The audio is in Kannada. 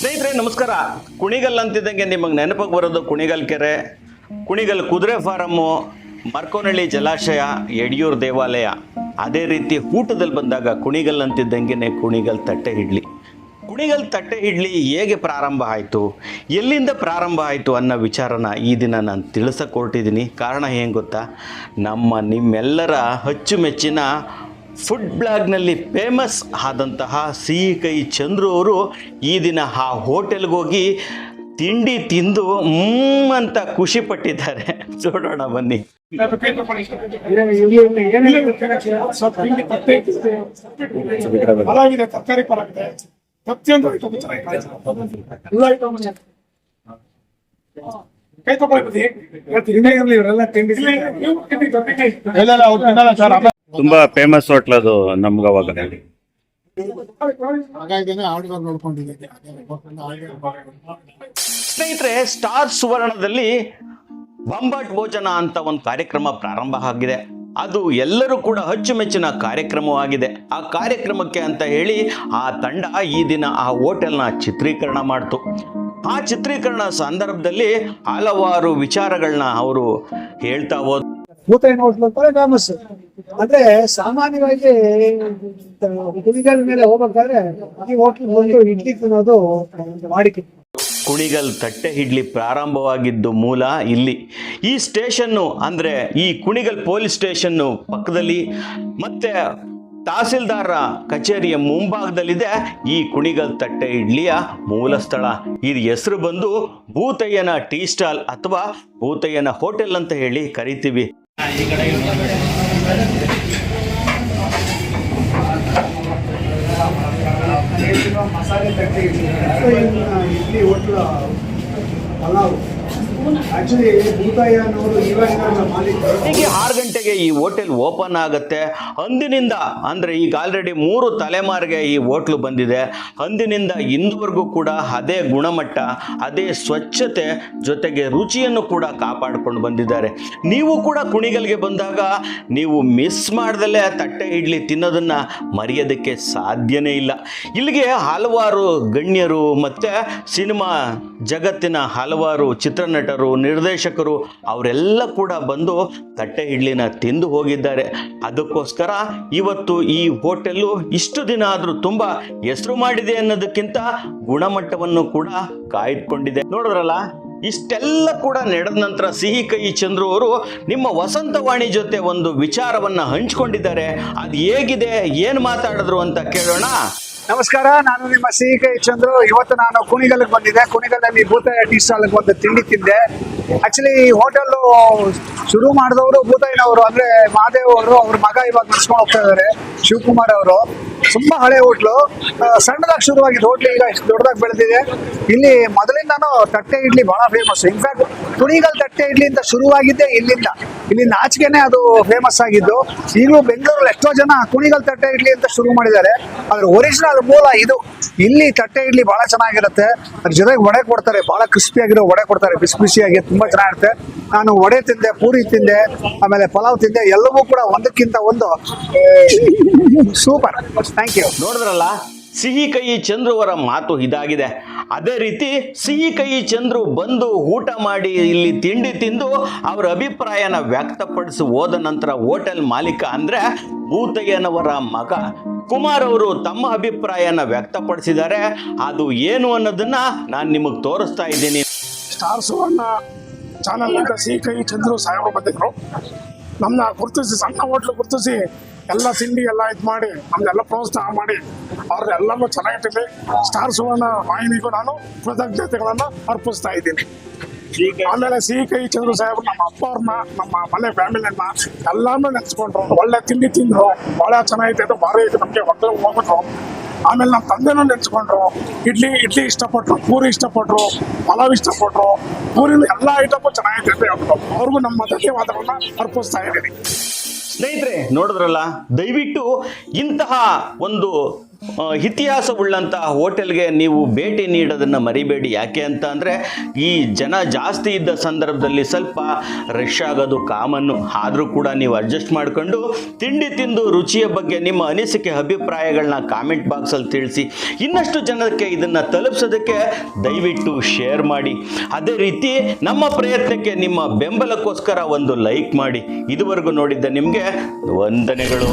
ಸ್ನೇಹಿತರೆ, ನಮಸ್ಕಾರ. ಕುಣಿಗಲ್ ಅಂತಿದ್ದಂಗೆ ನಿಮಗೆ ನೆನಪಿಗೆ ಬರೋದು ಕುಣಿಗಲ್ ಕೆರೆ. ಕುಣಿಗಲ್ ಕುದುರೆ ಫಾರಮ್ಮು ಮರ್ಕೋನಹಳ್ಳಿ ಜಲಾಶಯ, ಯಡಿಯೂರು ದೇವಾಲಯ. ಅದೇ ರೀತಿ ಊಟದಲ್ಲಿ ಬಂದಾಗ ಕುಣಿಗಲ್ ಅಂತಿದ್ದಂಗೆ ಕುಣಿಗಲ್ ತಟ್ಟೆ ಇಡ್ಲಿ. ಕುಣಿಗಲ್ ತಟ್ಟೆ ಇಡ್ಲಿ ಹೇಗೆ ಪ್ರಾರಂಭ ಆಯಿತು? ಎಲ್ಲಿಂದ ಪ್ರಾರಂಭ ಆಯಿತು ಅನ್ನೋ ವಿಚಾರನ ಈ ದಿನ ನಾನು ತಿಳಿಸಕ್ಕೆ ಹೊರಟಿದ್ದೀನಿ ಕಾರಣ ಏನು ಗೊತ್ತಾ? ನಮ್ಮ ನಿಮ್ಮೆಲ್ಲರ ಅಚ್ಚುಮೆಚ್ಚಿನ ಫುಡ್ ಬ್ಲಾಗ್ನಲ್ಲಿ ಫೇಮಸ್ ಆದಂತಹ ಸಿಹಿ ಕೈ ಚಂದ್ರು ಅವರು ಈ ದಿನ ಆ ಹೋಟೆಲ್ಗೆ ಹೋಗಿ ತಿಂಡಿ ತಿಂದು ಹ್ಮ್ ಅಂತ ಖುಷಿ ಪಟ್ಟಿದ್ದಾರೆ. ನೋಡೋಣ ಬನ್ನಿ. ಕೈ ತಗೊಳ್ಳಿ ಇವರೆಲ್ಲ ತಿಂಡಿ ತುಂಬಾ ಫೇಮಸ್ ಹೋಟ್ಲ್ ಅದು ನಮ್ಗ ಅವಾಗ. ಸ್ನೇಹಿತರೆ ಸ್ಟಾರ್ ಸುವರ್ಣದಲ್ಲಿ ಬಂಬಾಟ್ ಭೋಜನ ಅಂತ ಒಂದು ಕಾರ್ಯಕ್ರಮ ಪ್ರಾರಂಭ ಆಗಿದೆ. ಅದು ಎಲ್ಲರೂ ಕೂಡ ಅಚ್ಚುಮೆಚ್ಚಿನ ಕಾರ್ಯಕ್ರಮವಾಗಿದೆ. ಆ ಕಾರ್ಯಕ್ರಮಕ್ಕೆ ಅಂತ ಹೇಳಿ ಆ ತಂಡ ಈ ದಿನ ಆ ಹೋಟೆಲ್ನ ಚಿತ್ರೀಕರಣ ಮಾಡ್ತು. ಆ ಚಿತ್ರೀಕರಣ ಸಂದರ್ಭದಲ್ಲಿ ಹಲವಾರು ವಿಚಾರಗಳನ್ನ ಅವರು ಹೇಳ್ತಾ ಹೋದ್ರು ಅಂದ್ರೆ ಸಾಮಾನ್ಯವಾಗಿ ಕುಣಿಗಲ್ ಮೇಲೆ ಹೋಗ್ಬೇಕಾದ್ರೆ ಈ ಹೋಟ್ಲ್ ಬಂದು ಇಡ್ಲಿ ತಿನ್ನೋದು ವಾಡಿಕೆ ಕುಣಿಗಲ್ ತಟ್ಟೆ ಇಡ್ಲಿ ಪ್ರಾರಂಭವಾಗಿದ್ದು ಮೂಲ ಇಲ್ಲಿ. ಈ ಸ್ಟೇಷನ್ನು ಅಂದ್ರೆ ಈ ಕುಣಿಗಲ್ ಪೊಲೀಸ್ ಸ್ಟೇಷನ್ನು ಪಕ್ಕದಲ್ಲಿ ಮತ್ತೆ ತಹಸೀಲ್ದಾರ ಕಚೇರಿಯ ಮುಂಭಾಗದಲ್ಲಿದೆ ಈ ಕುಣಿಗಲ್ ತಟ್ಟೆ ಇಡ್ಲಿಯ ಮೂಲ ಸ್ಥಳ. ಇದು ಹೆಸರು ಬಂದು ಭೂತಯ್ಯನ ಟೀ ಸ್ಟಾಲ್ ಅಥವಾ ಭೂತಯ್ಯನ ಹೋಟೆಲ್ ಅಂತ ಹೇಳಿ ಕರಿತೀವಿ. ಮಸಾಲೆ ತಟ್ಟೆ ಇಡ್ಲಿ ಇಡ್ಲಿ ಹೋಟ್ಲು ಪಲಾವ್ ಆಕ್ಚುಲಿ ಭೂತಾಯಿ ಅನ್ನೋರು ಇವಾಗ ಮಾಲೀಕರು ಹೀಗೆ ಆರು ಗಂಟೆಗೆ ಈ ಹೋಟೆಲ್ ಓಪನ್ ಆಗುತ್ತೆ. ಅಂದಿನಿಂದ, ಅಂದರೆ ಈಗ ಆಲ್ರೆಡಿ ಮೂರು ತಲೆಮಾರಿಗೆ ಈ ಹೋಟ್ಲು ಬಂದಿದೆ. ಅಂದಿನಿಂದ ಇಂದುವರೆಗೂ ಕೂಡ ಅದೇ ಗುಣಮಟ್ಟ, ಅದೇ ಸ್ವಚ್ಛತೆ ಜೊತೆಗೆ ರುಚಿಯನ್ನು ಕೂಡ ಕಾಪಾಡಿಕೊಂಡು ಬಂದಿದ್ದಾರೆ. ನೀವು ಕೂಡ ಕುಣಿಗಲ್ಗೆ ಬಂದಾಗ ನೀವು ಮಿಸ್ ಮಾಡ್ದಲೇ ತಟ್ಟೆ ಇಡ್ಲಿ ತಿನ್ನೋದನ್ನು ಮರೆಯೋದಕ್ಕೆ ಸಾಧ್ಯನೇ ಇಲ್ಲ. ಇಲ್ಲಿಗೆ ಹಲವಾರು ಗಣ್ಯರು ಮತ್ತು ಸಿನಿಮಾ ಜಗತ್ತಿನ ಹಲವಾರು ಚಿತ್ರನಟರು, ನಿರ್ದೇಶಕರು, ಅವರೆಲ್ಲ ಕೂಡ ಬಂದು ತಟ್ಟೆ ಇಡ್ಲಿನ ತಿಂದು ಹೋಗಿದ್ದಾರೆ. ಅದಕ್ಕೋಸ್ಕರ ಇವತ್ತು ಈ ಹೋಟೆಲ್ಲು ಇಷ್ಟು ದಿನ ಆದರೂ ತುಂಬ ಹೆಸರು ಮಾಡಿದೆ ಅನ್ನೋದಕ್ಕಿಂತ ಗುಣಮಟ್ಟವನ್ನು ಕೂಡ ಕಾಯ್ದುಕೊಂಡಿದೆ. ನೋಡಿದ್ರಲ್ಲ, ಇಷ್ಟೆಲ್ಲ ಕೂಡ ನಡೆದ ನಂತರ ಸಿಹಿ ಕೈ ಚಂದ್ರು ಅವರು ನಿಮ್ಮ ವಸಂತವಾಣಿ ಜೊತೆ ಒಂದು ವಿಚಾರವನ್ನ ಹಂಚಿಕೊಂಡಿದ್ದಾರೆ. ಅದು ಹೇಗಿದೆ, ಏನು ಮಾತಾಡಿದ್ರು ಅಂತ ಕೇಳೋಣ. ನಮಸ್ಕಾರ, ನಾನು ನಿಮ್ಮ ಸಿಹಿ ಕೈ ಚಂದ್ರು. ಇವತ್ತು ನಾನು ಕುಣಿಗಲ್ಗೆ ಬಂದಿದ್ದೆ. ಕುಣಿಗಲಲ್ಲಿ ಭೂತ ಟೀ ಸ್ಟಾಲ್ಗೆ ಒಂದು ತಿಂಡಿ ತಿಂದೆ. ಆಕ್ಚುಲಿ ಈ ಹೋಟೆಲ್ ಶುರು ಮಾಡಿದವರು ಭೂತಾಯಿನವರು, ಅಂದ್ರೆ ಮಹಾದೇವ್ ಅವರು, ಅವ್ರ ಮಗ ಇವಾಗ ನಡ್ಸ್ಕೊಂಡು ಹೋಗ್ತಾ ಇದ್ದಾರೆ ಶಿವಕುಮಾರ್ ಅವರು. ತುಂಬಾ ಹಳೆ ಹೋಟ್ಲು. ಸಣ್ಣದಾಗಿ ಶುರುವಾಗಿದ್ದು ಹೋಟ್ಲು ಈಗ ಇಷ್ಟು ದೊಡ್ಡದಾಗಿ ಬೆಳೆದಿದೆ. ಇಲ್ಲಿ ಮೊದಲಿಂದಾನು ತಟ್ಟೆ ಇಡ್ಲಿ ಬಹಳ ಫೇಮಸ್ ಇನ್ಫ್ಯಾಕ್ಟ್ ತುಣಿಗಲ್ ತಟ್ಟೆ ಇಡ್ಲಿ ಅಂತ ಶುರುವಾಗಿದ್ದೆ ಇಲ್ಲಿಂದ. ಇಲ್ಲಿಂದ ಆಚೆಗೆನೆ ಅದು ಫೇಮಸ್ ಆಗಿದ್ದು. ಈಗಲೂ ಬೆಂಗಳೂರಲ್ಲಿ ಎಷ್ಟೋ ಜನ ಕುಣಿಗಲ್ ತಟ್ಟೆ ಇಡ್ಲಿ ಅಂತ ಶುರು ಮಾಡಿದ್ದಾರೆ. ಅದ್ರ ಒರಿಜಿನಲ್ ಮೂಲ ಇದು. ಇಲ್ಲಿ ತಟ್ಟೆ ಇಡ್ಲಿ ಬಹಳ ಚೆನ್ನಾಗಿರುತ್ತೆ. ಅದ್ರ ಜೊತೆಗೆ ವಡೆ ಕೊಡ್ತಾರೆ. ಬಹಳ ಕ್ರಿಸ್ಪಿ ಆಗಿರೋ ವಡೆ ಕೊಡ್ತಾರೆ. ಬಿಸಿ ಬಿಸಿಯಾಗಿ ತುಂಬಾ ಚೆನ್ನಾಗಿರುತ್ತೆ. ನಾನು ವಡೆ ತಿಂದೆ, ಪೂರಿ ತಿಂದೆ, ಆಮೇಲೆ ಪಲಾವ್ ತಿಂದೆ, ಎಲ್ಲವೂ ಕೂಡ ಒಂದಕ್ಕಿಂತ ಒಂದು ಸೂಪರ್. ಥ್ಯಾಂಕ್ ಯು ನೋಡಿದ್ರಲ್ಲ? ಸಿಹಿ ಕೈ ಚಂದ್ರುವರ ಮಾತು ಇದಾಗಿದೆ. ಅದೇ ರೀತಿ ಸಿಹಿ ಕೈ ಚಂದ್ರು ಬಂದು ಊಟ ಮಾಡಿ ಇಲ್ಲಿ ತಿಂಡಿ ತಿಂದು ಅವರ ಅಭಿಪ್ರಾಯನ ವ್ಯಕ್ತಪಡಿಸಿ ಹೋದ ನಂತರ ಹೋಟೆಲ್ ಮಾಲೀಕ ಅಂದ್ರೆ ಭೂತಯ್ಯನವರ ಮಗ. ಕುಮಾರ್ ಅವರು ತಮ್ಮ ಅಭಿಪ್ರಾಯನ ವ್ಯಕ್ತಪಡಿಸಿದ್ದಾರೆ. ಅದು ಏನು ಅನ್ನೋದನ್ನ ನಾನು ನಿಮಗೆ ತೋರಿಸ್ತಾ ಇದ್ದೀನಿ. ಸ್ಟಾರ್ ಸುವರ್ಣ ಚಾನಲ್ ಸಿಹಿ ಕೈ ಚಂದ್ರು ಸಾಹೇಬರು ಬಂದಿದ್ರು. ನಮ್ಮನ್ನ ಗುರುತಿಸಿ, ಸಣ್ಣ ಹೋಟ್ಲು ಗುರುತಿಸಿ ಎಲ್ಲ ತಿಂಡಿ ಎಲ್ಲ ಇದು ಮಾಡಿ ನಮ್ದೆಲ್ಲ ಪ್ರೋತ್ಸಾಹ ಮಾಡಿ ಅವ್ರನ್ನೆಲ್ಲರೂ ಚೆನ್ನಾಗಿಟ್ಟಿದೆ ಸ್ಟಾರ್ ಸುವರ್ಣ ವಾಹಿನಿಗೂ ನಾನು ಕೃತಜ್ಞತೆಗಳನ್ನು ಅರ್ಪಿಸ್ತಾ ಇದ್ದೀನಿ. ಆಮೇಲೆ ಸಿ ಕೈ ಚಂದ್ರ ಸಾಹೇಬ್ ನಮ್ಮ ಅಪ್ಪ ಅವ್ರನ್ನ ನಮ್ಮ ಮನೆ ಫ್ಯಾಮಿಲಿಯನ್ನ ಎಲ್ಲಾನು ನೆನೆಸ್ಕೊಂಡ್ರು. ಒಳ್ಳೆ ತಿಂಡಿ ತಿಂದ್ರು ಬಹಳ ಚೆನ್ನಾಗಿತ್ತು ಅದು ಭಾರಿ ಇತ್ತು ನಮಗೆ ಹೊಟ್ಟೆ ಹೋಗ್ಬಿಟ್ರು. ಆಮೇಲೆ ನಮ್ಮ ತಂದೆನೂ ನೆನೆಸ್ಕೊಂಡ್ರು ಇಡ್ಲಿ ಇಡ್ಲಿ ಇಷ್ಟಪಟ್ರು ಪೂರಿ ಇಷ್ಟಪಟ್ರು ಪಲಾವ್ ಇಷ್ಟಪಟ್ರು ಪೂರಿನ ಎಲ್ಲ ಐಟಮ್ ಚೆನ್ನಾಗಿದೆ ಅಂತ ಹೇಳ್ಬಿಟ್ಟು ಅವ್ರಿಗೂ ನಮ್ಮ ಧನ್ಯವಾದಗಳನ್ನ ಅರ್ಪಿಸ್ತಾ ಇದ್ದೀನಿ. ಸ್ನೇಹಿತರೆ ನೋಡಿದ್ರಲ್ಲ? ದಯವಿಟ್ಟು ಇಂತಹ ಒಂದು ಇತಿಹಾಸವುಳ್ಳಂತಹ ಹೋಟೆಲ್ಗೆ ನೀವು ಭೇಟಿ ನೀಡೋದನ್ನು ಮರಿಬೇಡಿ. ಯಾಕೆ ಅಂತ ಅಂದರೆ, ಈ ಜನ ಜಾಸ್ತಿ ಇದ್ದ ಸಂದರ್ಭದಲ್ಲಿ ಸ್ವಲ್ಪ ರಶ್ ಆಗೋದು ಕಾಮನ್ನು. ಆದರೂ ಕೂಡ ನೀವು ಅಡ್ಜಸ್ಟ್ ಮಾಡಿಕೊಂಡು ತಿಂಡಿ ತಿಂದು ರುಚಿಯ ಬಗ್ಗೆ ನಿಮ್ಮ ಅನಿಸಿಕೆ ಅಭಿಪ್ರಾಯಗಳನ್ನ ಕಾಮೆಂಟ್ ಬಾಕ್ಸಲ್ಲಿ ತಿಳಿಸಿ. ಇನ್ನಷ್ಟು ಜನಕ್ಕೆ ಇದನ್ನು ತಲುಪಿಸೋದಕ್ಕೆ ದಯವಿಟ್ಟು ಶೇರ್ ಮಾಡಿ. ಅದೇ ರೀತಿ ನಮ್ಮ ಪ್ರಯತ್ನಕ್ಕೆ ನಿಮ್ಮ ಬೆಂಬಲಕ್ಕೋಸ್ಕರ ಒಂದು ಲೈಕ್ ಮಾಡಿ. ಇದುವರೆಗೂ ನೋಡಿದ್ದ ನಿಮಗೆ ವಂದನೆಗಳು.